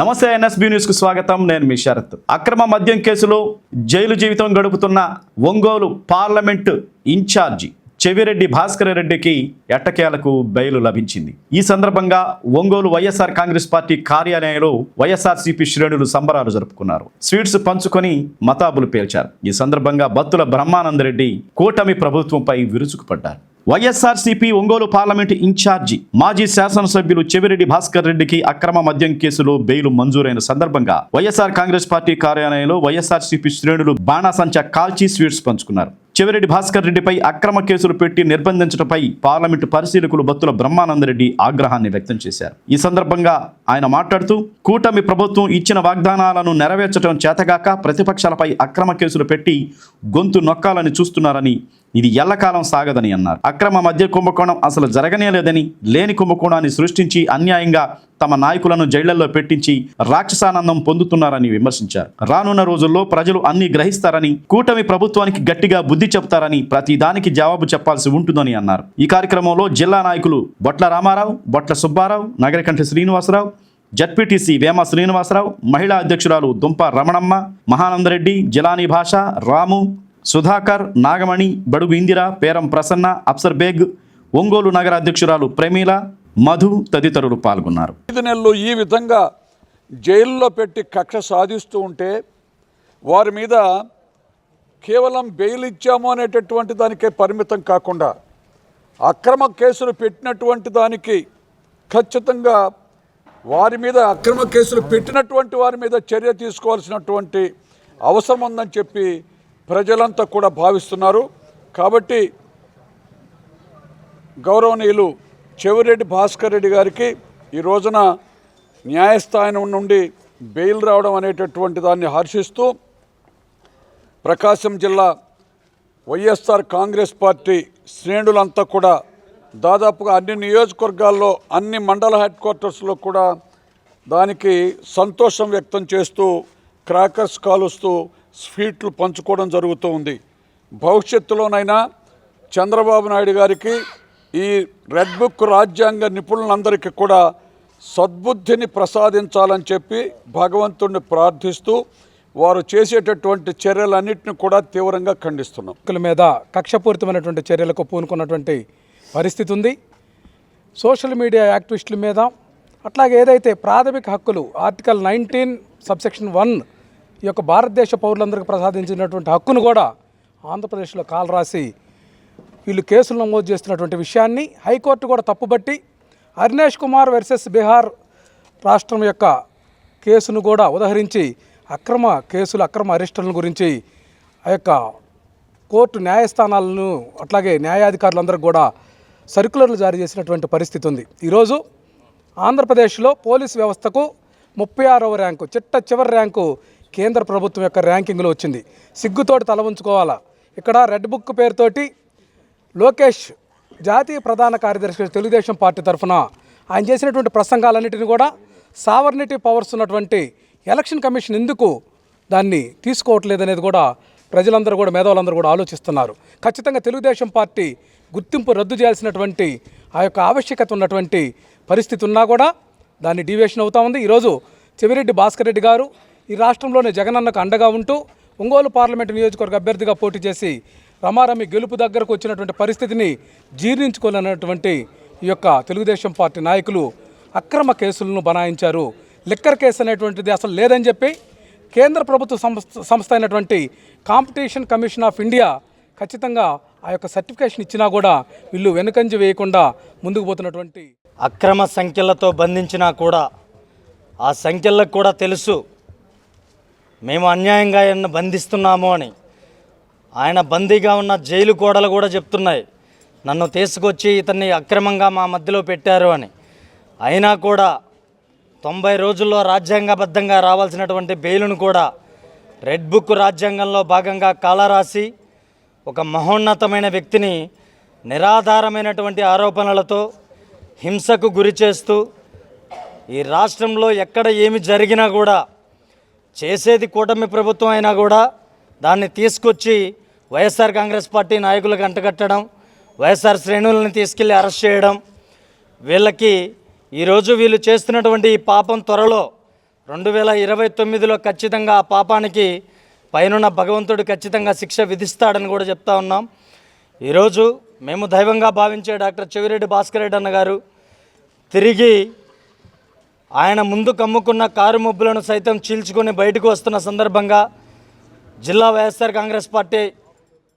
నమస్తే ఎన్ఎస్బి న్యూస్కు స్వాగతం. నేను మీ శరత్. అక్రమ మద్యం కేసులో జైలు జీవితం గడుపుతున్న ఒంగోలు పార్లమెంటు ఇన్ఛార్జి చెవిరెడ్డి భాస్కర్ రెడ్డికి ఎట్టకేలకు బెయిల్ లభించింది. ఈ సందర్భంగా ఒంగోలు వైఎస్ఆర్ కాంగ్రెస్ పార్టీ కార్యాలయంలో వైఎస్ఆర్సీపీ శ్రేణులు సంబరాలు జరుపుకున్నారు. స్వీట్స్ పంచుకొని మతాబులు పేల్చారు. ఈ సందర్భంగా బత్తుల బ్రహ్మానందరెడ్డి కూటమి ప్రభుత్వంపై విరుచుకుపడ్డారు. వైఎస్ఆర్సీపీ ఒంగోలు పార్లమెంటు ఇన్ఛార్జి మాజీ శాసనసభ్యులు చెవిరెడ్డి భాస్కర్ రెడ్డికి అక్రమ మద్యం కేసులో బెయిలు మంజూరైన సందర్భంగా వైఎస్ఆర్ కాంగ్రెస్ పార్టీ కార్యాలయంలో వైఎస్ఆర్సీపీ శ్రేణులు బాణాసంచా కాల్చి స్వీట్స్ పంచుకున్నారు. చెవిరెడ్డి భాస్కర్ రెడ్డిపై అక్రమ కేసులు పెట్టి నిర్బంధించడంపై పార్లమెంటు పరిశీలకులు బత్తుల బ్రహ్మానందరెడ్డి ఆగ్రహాన్ని వ్యక్తం చేశారు. ఈ సందర్భంగా ఆయన మాట్లాడుతూ కూటమి ప్రభుత్వం ఇచ్చిన వాగ్దానాలను నెరవేర్చడం చేతగాక ప్రతిపక్షాలపై అక్రమ కేసులు పెట్టి గొంతు నొక్కాలని చూస్తున్నారని ఇది ఎల్లకాలం సాగదని అన్నారు. అక్రమ మద్య కుంభకోణం అసలు జరగనే లేదని లేని కుంభకోణాన్ని సృష్టించి అన్యాయంగా తమ నాయకులను జైళ్ళలో పెట్టించి రాక్షసానందం పొందుతున్నారని విమర్శించారు. రానున్న రోజుల్లో ప్రజలు అన్ని గ్రహిస్తారని కూటమి ప్రభుత్వానికి గట్టిగా బుద్ధి చెప్తారని ప్రతి దానికి జవాబు చెప్పాల్సి ఉంటుందని అన్నారు. ఈ కార్యక్రమంలో జిల్లా నాయకులు బొట్ల రామారావు బొట్ల సుబ్బారావు నగరకంఠ శ్రీనివాసరావు జడ్పీటీసీ వేమ శ్రీనివాసరావు మహిళా అధ్యక్షురాలు దుంప రమణమ్మ మహానందరెడ్డి జిలానీ భాష రాము సుధాకర్ నాగమణి బడుగు ఇందిర పేరం ప్రసన్న అప్సర్ బేగ్ ఒంగోలు నగర అధ్యక్షురాలు ప్రమీల మధు తదితరులు పాల్గొన్నారు. ఐదు నెలలు ఈ విధంగా జైల్లో పెట్టి కక్ష సాధిస్తూ ఉంటే వారి మీద కేవలం బెయిల్ ఇచ్చాము అనేటటువంటి దానికే పరిమితం కాకుండా అక్రమ కేసులు పెట్టినటువంటి దానికి ఖచ్చితంగా వారి మీద అక్రమ కేసులు పెట్టినటువంటి వారి మీద చర్య తీసుకోవాల్సినటువంటి అవసరం ఉందని చెప్పి ప్రజలంతా కూడా భావిస్తున్నారు. కాబట్టి గౌరవనీయులు చెవిరెడ్డి భాస్కర్ రెడ్డి గారికి ఈ రోజున న్యాయస్థానం నుండి బెయిల్ రావడం అనేటటువంటి దాన్ని హర్షిస్తూ ప్రకాశం జిల్లా వైఎస్ఆర్ కాంగ్రెస్ పార్టీ శ్రేణులంతా కూడా దాదాపుగా అన్ని నియోజకవర్గాల్లో అన్ని మండల హెడ్ క్వార్టర్స్లో కూడా దానికి సంతోషం వ్యక్తం చేస్తూ క్రాకర్స్ కాలుస్తూ స్వీట్లు పంచుకోవడం జరుగుతూ ఉంది. భవిష్యత్తులోనైనా చంద్రబాబు నాయుడు గారికి ఈ రెడ్ బుక్ రాజ్యాంగ నిపుణులందరికీ కూడా సద్బుద్ధిని ప్రసాదించాలని చెప్పి భగవంతుడిని ప్రార్థిస్తూ వారు చేసేటటువంటి చర్యలన్నింటిని కూడా తీవ్రంగా ఖండిస్తున్నాం. హక్కుల మీద కక్షపూరితమైనటువంటి చర్యలకు పూనుకున్నటువంటి పరిస్థితి ఉంది. సోషల్ మీడియా యాక్టివిస్టుల మీద అట్లాగే ఏదైతే ప్రాథమిక హక్కులు ఆర్టికల్ నైన్టీన్ సబ్సెక్షన్ వన్ ఈ యొక్క భారతదేశ పౌరులందరికీ ప్రసాదించినటువంటి హక్కును కూడా ఆంధ్రప్రదేశ్లో కాలు రాసి వీళ్ళు కేసులు నమోదు చేస్తున్నటువంటి విషయాన్ని హైకోర్టు కూడా తప్పుబట్టి అర్నేష్ కుమార్ వర్సెస్ బీహార్ రాష్ట్రం యొక్క కేసును కూడా ఉదహరించి అక్రమ కేసులు అక్రమ అరెస్టుల గురించి ఆ యొక్క కోర్టు న్యాయస్థానాలను అట్లాగే న్యాయాధికారులందరికీ కూడా సర్క్యులర్లు జారీ చేసినటువంటి పరిస్థితి ఉంది. ఈరోజు ఆంధ్రప్రదేశ్లో పోలీస్ వ్యవస్థకు ముప్పై ఆరవ ర్యాంకు చిట్ట చివరి ర్యాంకు కేంద్ర ప్రభుత్వం యొక్క ర్యాంకింగ్లో వచ్చింది. సిగ్గుతోటి తల ఉంచుకోవాలా? ఇక్కడ రెడ్ బుక్ పేరుతోటి లోకేష్ జాతీయ ప్రధాన కార్యదర్శి తెలుగుదేశం పార్టీ తరఫున ఆయన చేసినటువంటి ప్రసంగాలన్నిటిని కూడా సావర్నిటీ పవర్స్ ఉన్నటువంటి ఎలక్షన్ కమిషన్ ఎందుకు దాన్ని తీసుకోవట్లేదనేది కూడా ప్రజలందరూ కూడా మేధావులందరూ కూడా ఆలోచిస్తున్నారు. ఖచ్చితంగా తెలుగుదేశం పార్టీ గుర్తింపు రద్దు చేయాల్సినటువంటి ఆ యొక్క ఆవశ్యకత ఉన్నటువంటి పరిస్థితి ఉన్నా కూడా దాన్ని డీవియేషన్ అవుతా ఉంది. ఈరోజు చెవిరెడ్డి భాస్కర్ రెడ్డి గారు ఈ రాష్ట్రంలోనే జగనన్నకు అండగా ఉంటూ ఒంగోలు పార్లమెంటు నియోజకవర్గ అభ్యర్థిగా పోటీ చేసి రమారమి గెలుపు దగ్గరకు వచ్చినటువంటి పరిస్థితిని జీర్ణించుకోలేనటువంటి ఈ యొక్క తెలుగుదేశం పార్టీ నాయకులు అక్రమ కేసులను బనాయించారు. లిక్కర్ కేసు అనేటువంటిది అసలు లేదని చెప్పి కేంద్ర ప్రభుత్వ సంస్థ సంస్థ అయినటువంటి కాంపిటీషన్ కమిషన్ ఆఫ్ ఇండియా ఖచ్చితంగా ఆ యొక్క సర్టిఫికేషన్ ఇచ్చినా కూడా వీళ్ళు వెనుకంజ వేయకుండా ముందుకు పోతున్నటువంటి అక్రమ సంఖ్యలతో బంధించినా కూడా ఆ సంఖ్యలకు కూడా తెలుసు మేము అన్యాయంగా ఆయన బంధిస్తున్నాము అని. ఆయన బందీగా ఉన్న జైలు కోడలు కూడా చెప్తున్నాయి. నన్ను తీసుకొచ్చి ఇతన్ని అక్రమంగా మా మధ్యలో పెట్టారు అని. అయినా కూడా తొంభై రోజుల్లో రాజ్యాంగబద్ధంగా రావాల్సినటువంటి బెయిలును కూడా రెడ్ బుక్ రాజ్యాంగంలో భాగంగా కాలరాసి ఒక మహోన్నతమైన వ్యక్తిని నిరాధారమైనటువంటి ఆరోపణలతో హింసకు గురి చేస్తూ ఈ రాష్ట్రంలో ఎక్కడ ఏమి జరిగినా కూడా చేసేది కూటమి ప్రభుత్వం అయినా కూడా దాన్ని తీసుకొచ్చి వైఎస్ఆర్ కాంగ్రెస్ పార్టీ నాయకులకు అంటగట్టడం వైఎస్ఆర్ శ్రేణులను తీసుకెళ్ళి అరెస్ట్ చేయడం వీళ్ళకి ఈరోజు వీళ్ళు చేస్తున్నటువంటి ఈ పాపం త్వరలో రెండు వేల ఇరవై తొమ్మిదిలో ఖచ్చితంగా ఆ పాపానికి పైనున్న భగవంతుడు ఖచ్చితంగా శిక్ష విధిస్తాడని కూడా చెప్తా ఉన్నాం. ఈరోజు మేము దైవంగా భావించే డాక్టర్ చెవిరెడ్డి భాస్కర్ రెడ్డి అన్న గారు తిరిగి ఆయన ముందు కమ్ముకున్న కారు మబ్బులను సైతం చీల్చుకొని బయటకు వస్తున్న సందర్భంగా జిల్లా వైఎస్ఆర్ కాంగ్రెస్ పార్టీ